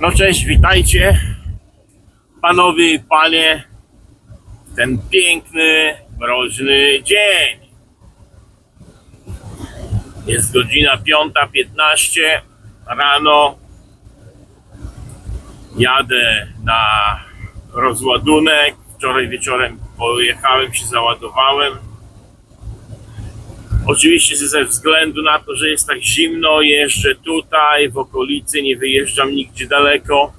No cześć, witajcie panowie i panie. Ten piękny, mroźny dzień. Jest godzina 5.15 rano. Jadę na rozładunek. Wczoraj wieczorem pojechałem się, załadowałem. Oczywiście ze względu na to, że jest tak zimno, jeżdżę tutaj w okolicy, nie wyjeżdżam nigdzie daleko.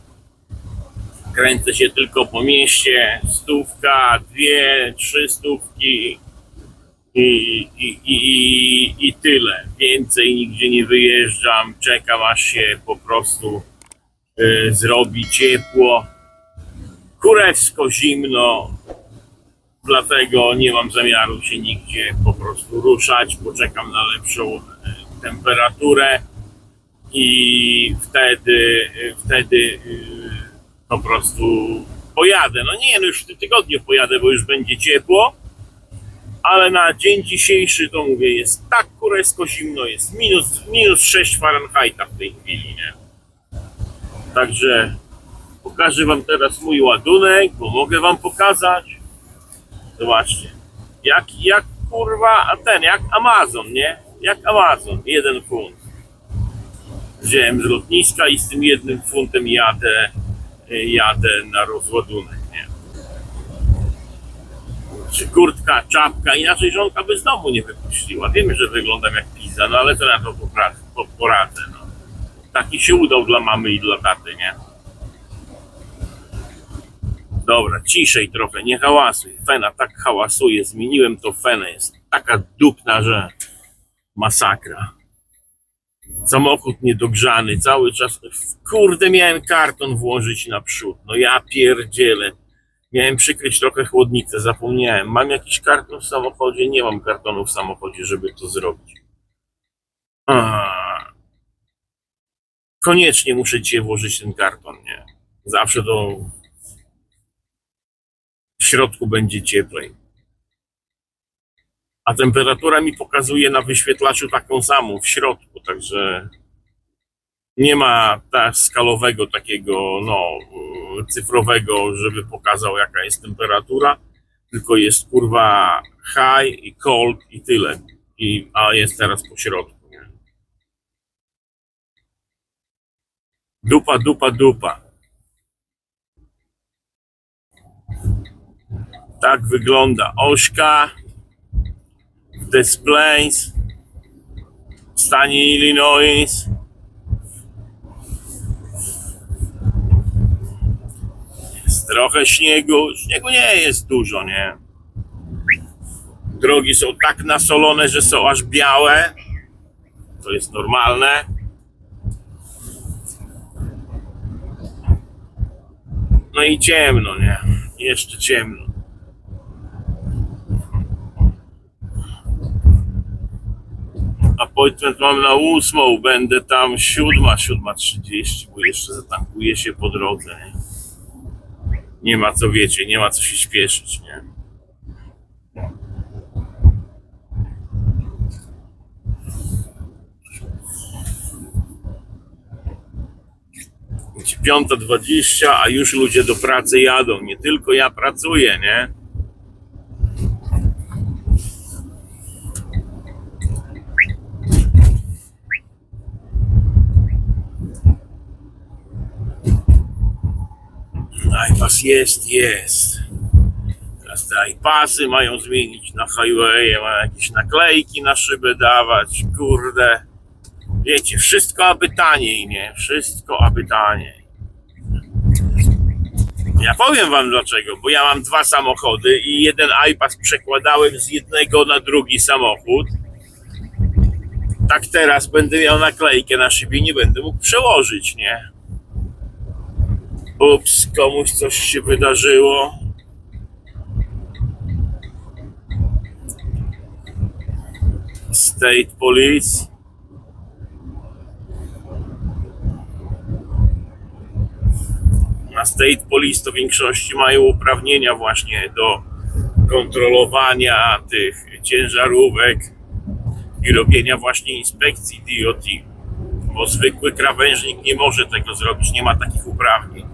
Kręcę się tylko po mieście, stówka, dwie, trzy stówki i, i, i, i, tyle. Więcej nigdzie nie wyjeżdżam, czekam aż się po prostu y, zrobi ciepło. Kurewsko zimno, dlatego nie mam zamiaru się nigdzie po prostu ruszać, poczekam na lepszą e, temperaturę i wtedy, e, wtedy e, po prostu pojadę. No nie, no już w tym tygodniu pojadę, bo już będzie ciepło, ale na dzień dzisiejszy to mówię, jest tak kurewsko zimno, jest minus, minus 6 Fahrenheita w tej chwili, nie? Także pokażę wam teraz mój ładunek, bo mogę wam pokazać. Zobaczcie. Jak, jak kurwa, ten, jak Amazon, nie? Jak Amazon, jeden funt. Wziąłem z lotniska i z tym jednym funtem jadę, jadę na rozładunek, nie? Czy kurtka, czapka, inaczej żonka by z domu nie wypuściła. Wiemy, że wyglądam jak pizza, no ale to na to poradzę, no. Taki się udał dla mamy i dla taty, nie? Dobra, ciszej trochę, nie hałasuj. Fena tak hałasuje, zmieniłem to fenę, jest taka dupna, że masakra. Samochód niedogrzany, cały czas. Kurde, miałem karton włożyć naprzód. No ja pierdzielę. Miałem przykryć trochę chłodnicę, zapomniałem. Mam jakiś karton w samochodzie? Nie mam kartonu w samochodzie, żeby to zrobić. A. Koniecznie muszę dzisiaj włożyć ten karton, nie? Zawsze to środku będzie cieplej. A temperatura mi pokazuje na wyświetlaczu taką samą w środku, także nie ma ta skalowego takiego no, cyfrowego, żeby pokazał jaka jest temperatura, tylko jest kurwa high i cold i tyle. I, a jest teraz po środku. Dupa, dupa, dupa. Tak wygląda ośka Des Plains w stanie Illinois. Jest trochę śniegu. Śniegu nie jest dużo, nie? Drogi są tak nasolone, że są aż białe. To jest normalne. No i ciemno, nie? Jeszcze ciemno. Appointment mam na ósmą, będę tam siódma, siódma trzydzieści, bo jeszcze zatankuję się po drodze. Nie? ma co, wiecie, nie ma co się śpieszyć, nie? Piąta dwadzieścia, a już ludzie do pracy jadą. Nie tylko ja pracuję, nie? iPass jest, jest. Teraz te iPasy mają zmienić na highwaye, mają jakieś naklejki na szybę dawać, kurde. Wiecie, wszystko aby taniej, nie? Wszystko aby taniej. Ja powiem wam dlaczego, bo ja mam dwa samochody i jeden iPass przekładałem z jednego na drugi samochód. Tak teraz będę miał naklejkę na szybie, nie będę mógł przełożyć, nie? Ups, komuś coś się wydarzyło. State Police. Na State Police to w większości mają uprawnienia właśnie do kontrolowania tych ciężarówek i robienia właśnie inspekcji DOT. bo zwykły krawężnik nie może tego zrobić, nie ma takich uprawnień.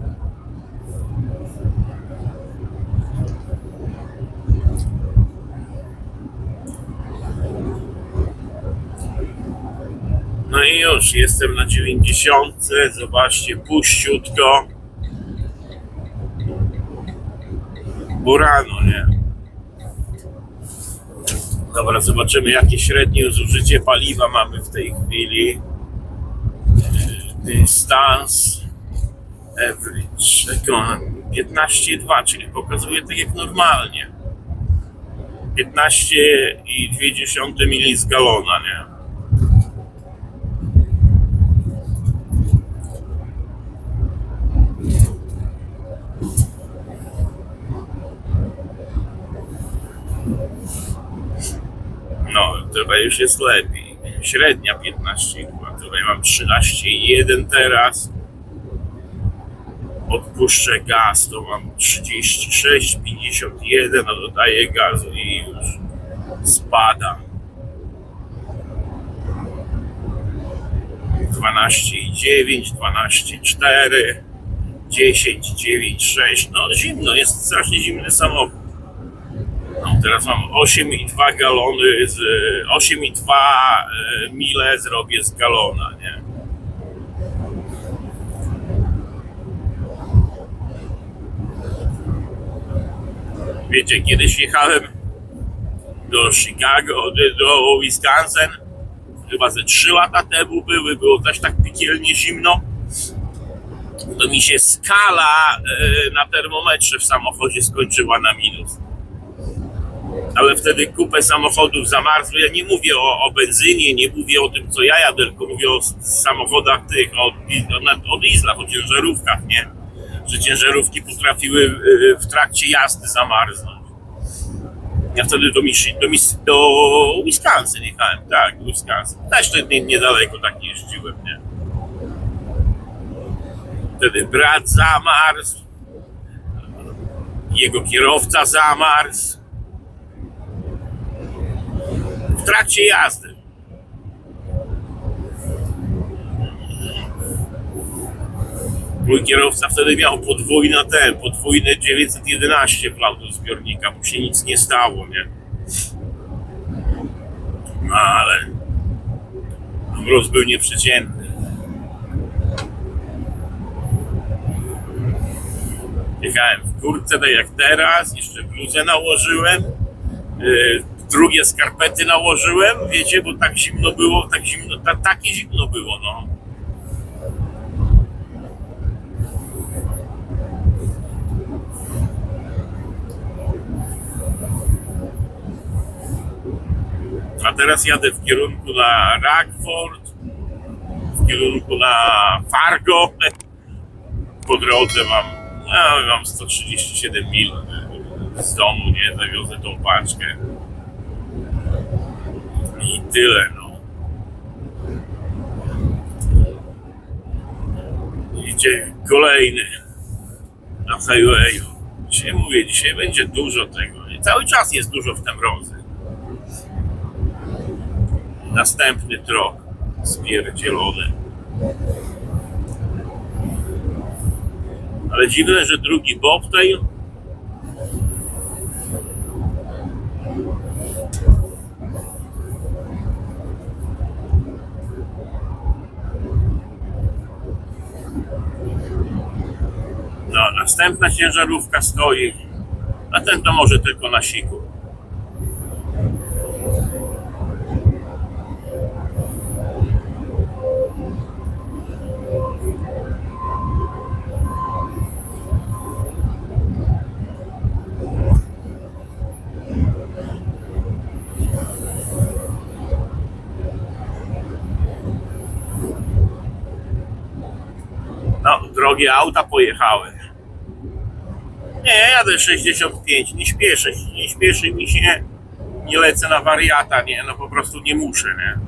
No i już, jestem na 90. Zobaczcie, puściutko. Burano, nie? Dobra, zobaczymy jakie średnie zużycie paliwa mamy w tej chwili. Dystans average econ 15,2, czyli pokazuje tak jak normalnie. 15,2 mili z galona, nie? No, tutaj już jest lepiej. Średnia 15,2. Tutaj mam 13,1 teraz. Odpuszczę gaz, to mam 36,51, a dodaję gazu i już spada. 12,9, 12,4, 10,9,6. No zimno, jest strasznie zimny samochód. No, teraz mam 8,2 galony, z 8,2 e, mile zrobię z galona, nie? Wiecie, kiedyś jechałem do Chicago, do- Wisconsin, chyba ze 3 lata temu były, było też tak piekielnie zimno. To mi się skala e, na termometrze w samochodzie skończyła na minus ale wtedy kupę samochodów zamarzło. Ja nie mówię o, o benzynie, nie mówię o tym, co ja jadę, tylko mówię o samochodach tych, o, o, o dieslach, o ciężarówkach, nie? Że ciężarówki potrafiły y, w trakcie jazdy zamarznąć. Ja wtedy do, Michi, do, Mis, do Wisconsin jechałem, tak, do Wisconsin. Też to nie, niedaleko tak jeździłem, nie? Wtedy brat zamarzł, jego kierowca zamarzł. W trakcie jazdy. Mój kierowca wtedy miał podwójny ten, podwójny 911 wlał do zbiornika, mu się nic nie stało, nie? No ale mróz był nieprzeciętny. Jechałem w kurtce tak jak teraz, jeszcze bluzę nałożyłem, yy, drugie skarpety nałożyłem, wiecie, bo tak zimno było, tak zimno, ta, takie zimno było, no. A teraz jadę w kierunku na Rockford, w kierunku na Fargo. Po drodze mam, no, mam 137 mil z domu, nie, zawiozę tą paczkę. I tyle, no. Idzie kolejny na highwayu. Dzisiaj mówię, dzisiaj będzie dużo tego. I cały czas jest dużo w tym rozy. Następny trok spierdzielony. Ale dziwne, że drugi bobtail No, następna ciężarówka stoi, a ten to może tylko na siku. No, drogie auta pojechały. Nie, jadę 65, nie śpieszę się, nie śpieszy mi się, nie lecę na wariata, nie, no po prostu nie muszę, nie.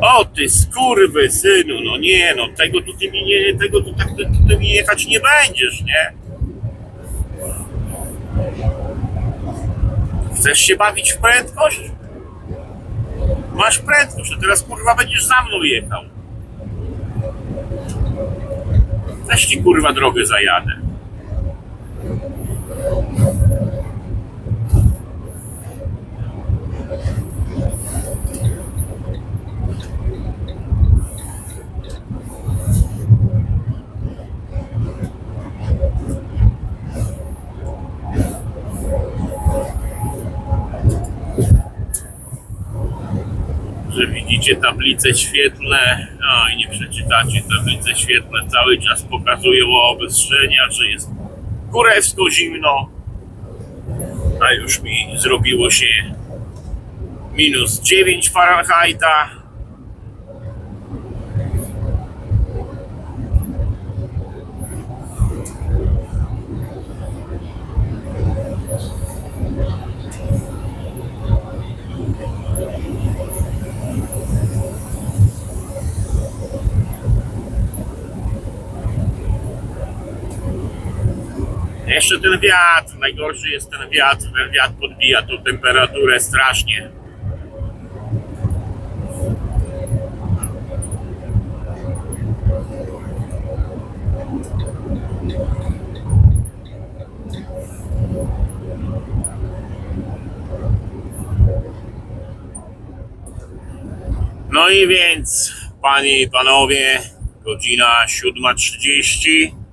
O ty skurwy synu, no nie, no tego tu ty mi nie, tego tu tak ty, ty mi jechać nie będziesz, nie. Chcesz się bawić w prędkość? Masz prędkość, a teraz kurwa będziesz za mną jechał. Też ci kurwa drogę zajadę. że widzicie tablice świetlne, i nie przeczytacie tablice świetlne, cały czas pokazują obostrzenia, że jest kurewsko zimno, a już mi zrobiło się minus 9 Fahrenheita. Jeszcze ten wiatr, najgorszy jest ten wiatr, ten wiatr podbija tą temperaturę strasznie. No i więc, panie i panowie, godzina 7.30.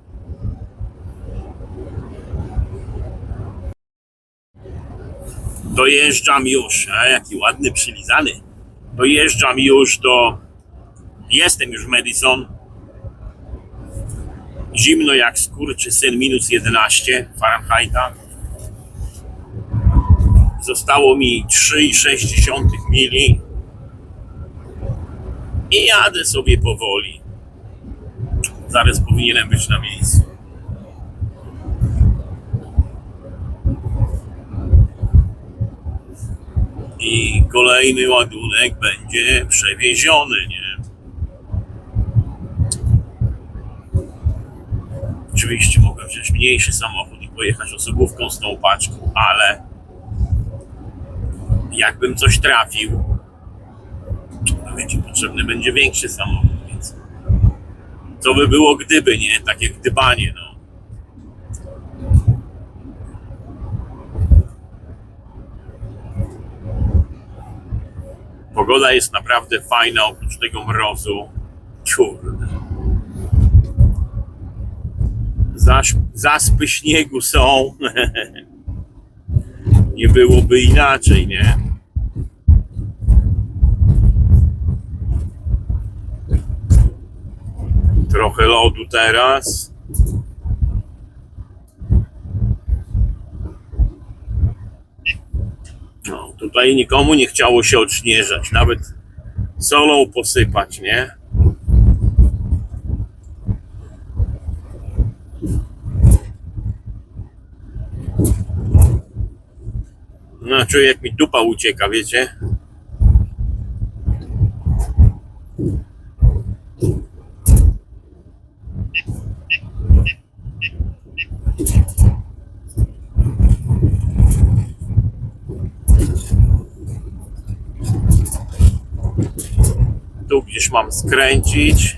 dojeżdżam już, a jaki ładny, przylizany. Dojeżdżam już do. Jestem już w Madison. Zimno jak skurczy syn, minus 11 Fahrenheita. Zostało mi 3,6 mili. I jadę sobie powoli. Zaraz powinienem być na miejscu. I kolejny ładunek będzie przewieziony, nie? Oczywiście mogę wziąć mniejszy samochód i pojechać osobówką z tą paczką, ale jakbym coś trafił, to wiecie, potrzebny będzie większy samochód, więc co by było gdyby, nie? Takie gdybanie, no. Pogoda jest naprawdę fajna oprócz tego mrozu. Kurde. Zaś, zaspy śniegu są. nie byłoby inaczej, nie? Trochę lodu teraz. No, tutaj nikomu nie chciało się odśnieżać, nawet solą posypać, nie? No, czuję jak mi dupa ucieka, wiecie? Tu gdzieś mam skręcić.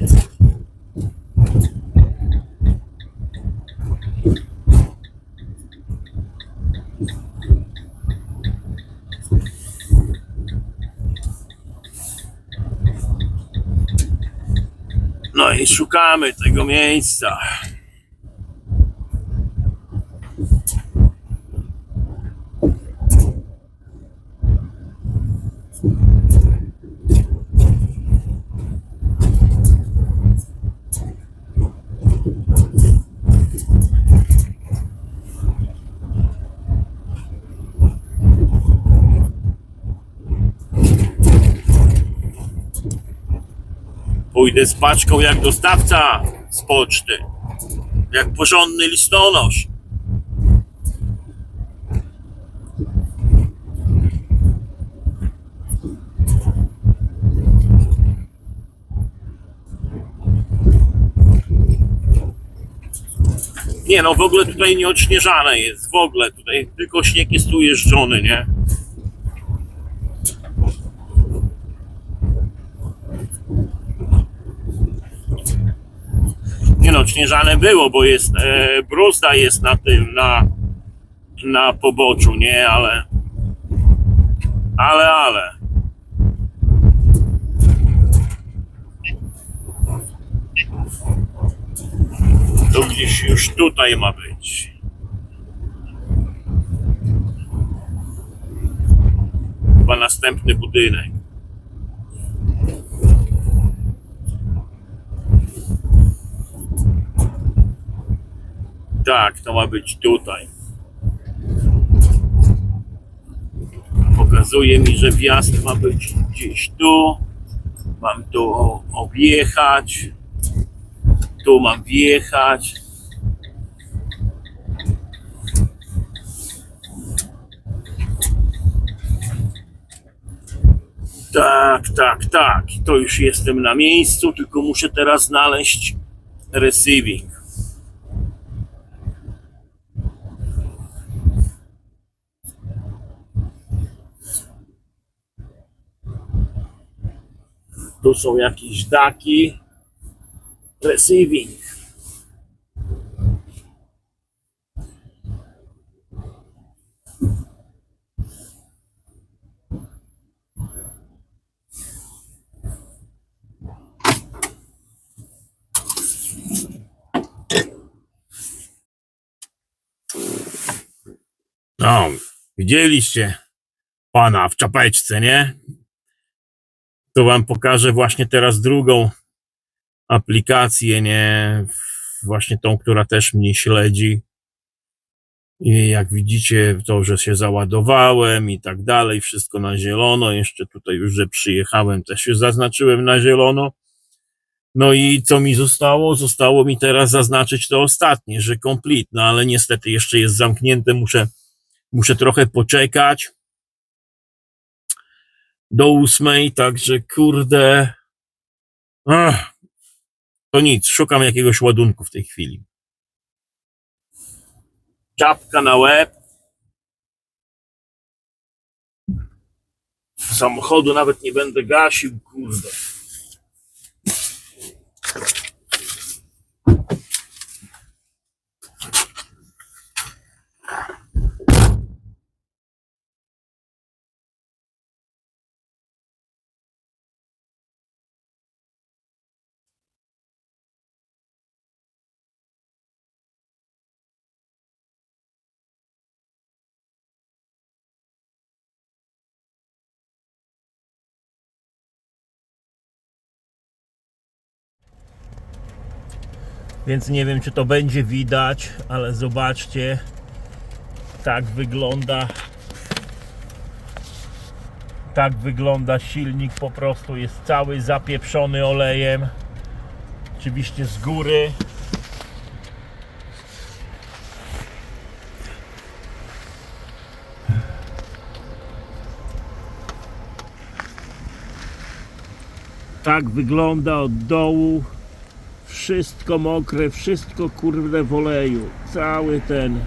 No i szukamy tego miejsca. Pójdę z paczką jak dostawca z poczty. Jak porządny listonosz. Nie no, w ogóle tutaj nie odśnieżane jest, w ogóle tutaj tylko śnieg jest tu jeżdżony, nie? Nie no, śnieżane było, bo jest e, bruzda jest na tym, na, na poboczu, nie, ale ale, ale. To gdzieś już tutaj ma być. Chyba następny budynek. Tak, to ma być tutaj. Pokazuje mi, że wjazd ma być gdzieś tu. Mam tu objechać. Tu mam wjechać. Tak, tak, tak. To już jestem na miejscu, tylko muszę teraz znaleźć receiving. Tu są jakieś daki. Receiving. No, widzieliście pana w czapeczce, nie? To wam pokażę właśnie teraz drugą aplikację, nie? Właśnie tą, która też mnie śledzi. I jak widzicie, to, że się załadowałem i tak dalej, wszystko na zielono. Jeszcze tutaj już, że przyjechałem, też już zaznaczyłem na zielono. No i co mi zostało? Zostało mi teraz zaznaczyć to ostatnie, że complete, no ale niestety jeszcze jest zamknięte, muszę, muszę trochę poczekać do ósmej, także kurde. Ach, to nic, szukam jakiegoś ładunku w tej chwili. Czapka na łeb. Samochodu nawet nie będę gasił, kurde. Więc nie wiem, czy to będzie widać, ale zobaczcie, tak wygląda. Tak wygląda silnik, po prostu jest cały zapieprzony olejem. Oczywiście z góry. Tak wygląda od dołu wszystko mokre, wszystko kurde w oleju, cały ten.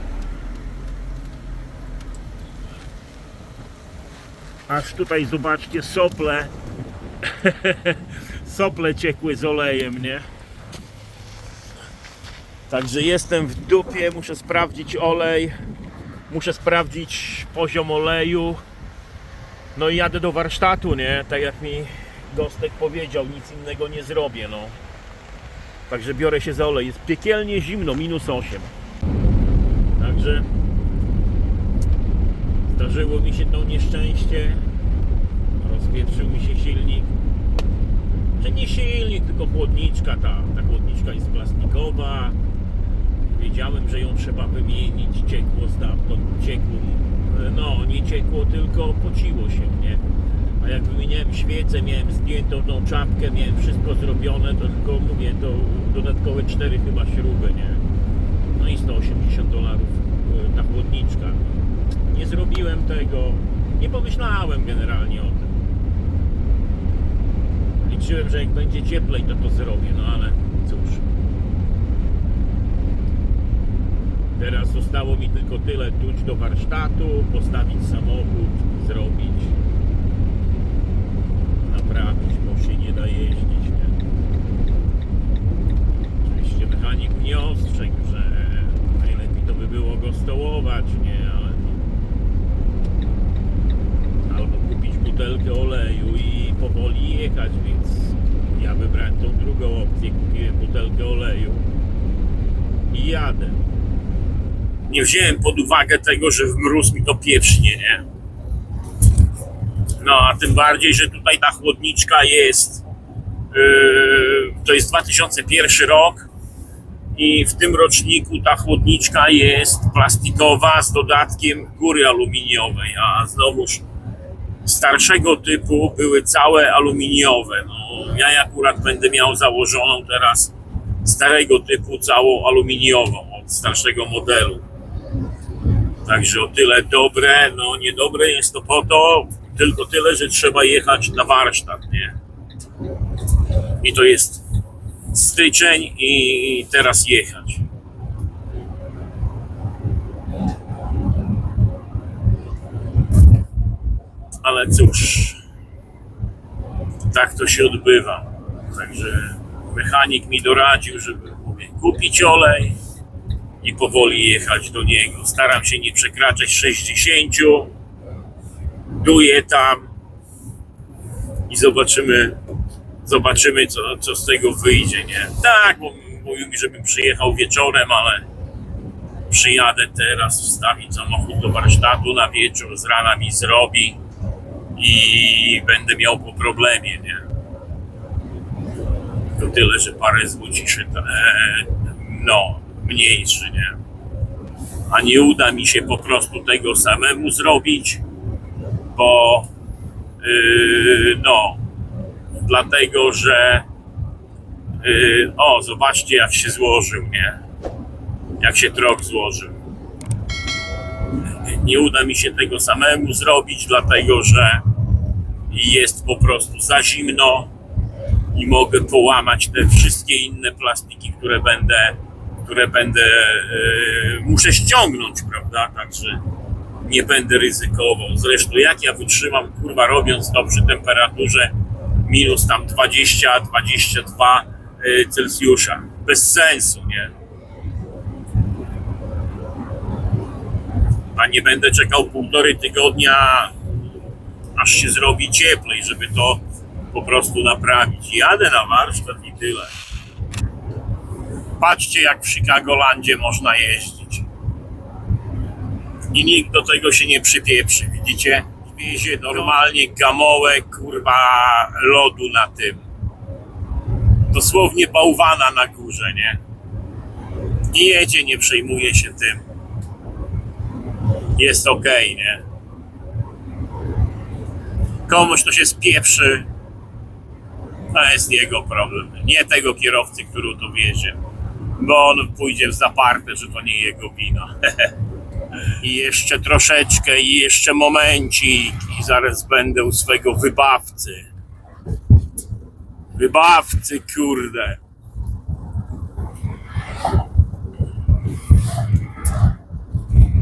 Aż tutaj zobaczcie sople. sople ciekły z olejem, nie? Także jestem w dupie, muszę sprawdzić olej, muszę sprawdzić poziom oleju. No i jadę do warsztatu, nie? Tak jak mi Gostek powiedział, nic innego nie zrobię, no. Także biorę się za olej. Jest piekielnie zimno, minus 8. Także zdarzyło mi się to nieszczęście. Rozpieprzył mi się silnik. Że nie silnik, tylko chłodniczka. Ta, ta chłodniczka jest plastikowa. Wiedziałem, że ją trzeba wymienić. Ciekło stamtąd, ciekło. No, nie ciekło, tylko pociło się, nie? A jak wymieniałem świecę, miałem zdjętą tą czapkę, miałem wszystko zrobione, to tylko mówię, to dodatkowe cztery chyba śruby, nie? No i 180 dolarów y, ta chłodniczka. Nie zrobiłem tego, nie pomyślałem generalnie o tym. Liczyłem, że jak będzie cieplej, to to zrobię, no ale cóż. Teraz zostało mi tylko tyle, tuć do warsztatu, postawić samochód, zrobić naprawić, bo się nie da jeździć. Ja wybrałem tą drugą opcję, kupiłem butelkę oleju i jadę. Nie wziąłem pod uwagę tego, że w mróz mi to pieprznie, nie? No, a tym bardziej, że tutaj ta chłodniczka jest. Yy, to jest 2001 rok i w tym roczniku ta chłodniczka jest plastikowa z dodatkiem góry aluminiowej, a znowuż starszego typu były całe aluminiowe. No, ja akurat będę miał założoną teraz starego typu całą aluminiową od starszego modelu. Także o tyle dobre, no niedobre jest to po to, tylko tyle, że trzeba jechać na warsztat, nie? I to jest styczeń i teraz jechać. Ale cóż, tak to się odbywa. Także mechanik mi doradził, żeby mówię, kupić olej i powoli jechać do niego. Staram się nie przekraczać 60, duję tam i zobaczymy, zobaczymy co, co z tego wyjdzie, nie? Tak, bo mówił mi, żebym przyjechał wieczorem, ale przyjadę teraz, wstawić samochód do warsztatu na wieczór, z rana mi zrobi i będę miał po problemie, nie? To tyle, że parę złociszy, e, no, mniejszy, nie? A nie uda mi się po prostu tego samemu zrobić, bo yy, no, dlatego, że yy, o, zobaczcie jak się złożył, nie? Jak się trok złożył. Nie uda mi się tego samemu zrobić, dlatego, że jest po prostu za zimno i mogę połamać te wszystkie inne plastiki, które będę, które będę, yy, muszę ściągnąć, prawda? Także nie będę ryzykował. Zresztą jak ja wytrzymam, kurwa, robiąc to przy temperaturze minus tam 20, 22 yy, Celsjusza. Bez sensu, nie? A nie będę czekał półtorej tygodnia, aż się zrobi cieplej, żeby to po prostu naprawić. Jadę na warsztat i tyle. Patrzcie, jak w Chicagolandzie można jeździć. I nikt do tego się nie przypieprzy, widzicie? Wiezie normalnie gamołę, kurwa, lodu na tym. Dosłownie bałwana na górze, nie? I jedzie, nie przejmuje się tym. Jest okej, nie? Komuś to się spieprzy, to jest jego problem. Nie tego kierowcy, który to wiezie. Bo on pójdzie w zaparte, że to nie jego wina. I jeszcze troszeczkę, i jeszcze momencik, i zaraz będę u swego wybawcy. Wybawcy, kurde.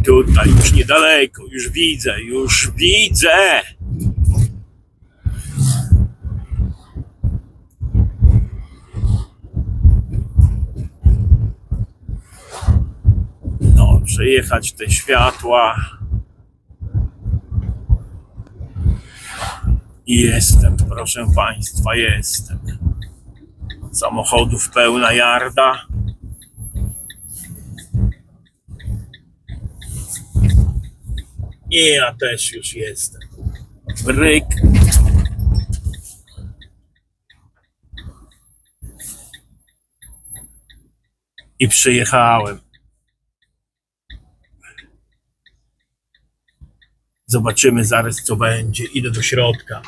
Tutaj już niedaleko, już widzę, już widzę. No, przejechać te światła. I jestem, proszę Państwa, jestem. Samochodów pełna jarda. I ja też już jestem. Bryk. I przyjechałem. Zobaczymy zaraz, co będzie. Idę do środka.